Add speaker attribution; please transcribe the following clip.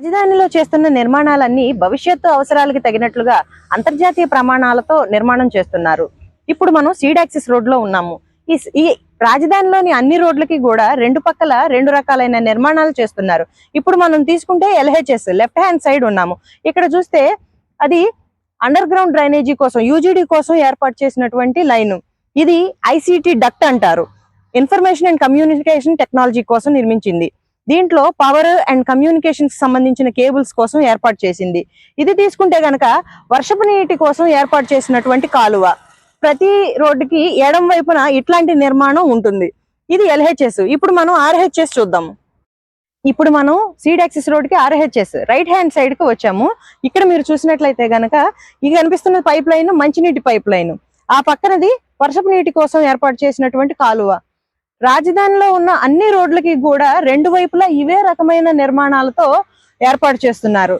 Speaker 1: రాజధానిలో చేస్తున్న నిర్మాణాలన్నీ భవిష్యత్తు అవసరాలకు తగినట్లుగా అంతర్జాతీయ ప్రమాణాలతో నిర్మాణం చేస్తున్నారు. ఇప్పుడు మనం సీడాక్సిస్ రోడ్లో ఉన్నాము. ఈ ఈ రాజధానిలోని అన్ని రోడ్లకి కూడా రెండు పక్కల రెండు రకాలైన నిర్మాణాలు చేస్తున్నారు. ఇప్పుడు మనం తీసుకుంటే ఎల్హెచ్ఎస్ లెఫ్ట్ హ్యాండ్ సైడ్ ఉన్నాము. ఇక్కడ చూస్తే అది అండర్ గ్రౌండ్ డ్రైనేజీ కోసం యూజీడీ కోసం ఏర్పాటు చేసినటువంటి లైన్. ఇది ఐసిటి డక్ట్ అంటారు. ఇన్ఫర్మేషన్ అండ్ కమ్యూనికేషన్ టెక్నాలజీ కోసం నిర్మించింది. దీంట్లో పవర్ అండ్ కమ్యూనికేషన్ సంబంధించిన కేబుల్స్ కోసం ఏర్పాటు చేసింది. ఇది తీసుకుంటే గనక వర్షపు నీటి కోసం ఏర్పాటు చేసినటువంటి కాలువ. ప్రతి రోడ్డుకి ఎడం వైపున ఇట్లాంటి నిర్మాణం ఉంటుంది. ఇది ఎల్హెచ్ఎస్ ఇప్పుడు మనం ఆర్హెచ్ఎస్ చూద్దాం. ఇప్పుడు మనం సీడాక్సిస్ రోడ్కి ఆర్హెచ్ఎస్ రైట్ హ్యాండ్ సైడ్కి వచ్చాము. ఇక్కడ మీరు చూసినట్లయితే గనక ఇది కనిపిస్తున్న పైప్ లైన్ మంచినీటి పైప్ లైన్ ఆ పక్కనది వర్షపు నీటి కోసం ఏర్పాటు చేసినటువంటి కాలువ. రాజధానిలో ఉన్న అన్ని రోడ్లకి కూడా రెండు వైపులా ఇవే రకమైన నిర్మాణాలతో ఏర్పాటు చేస్తున్నారు.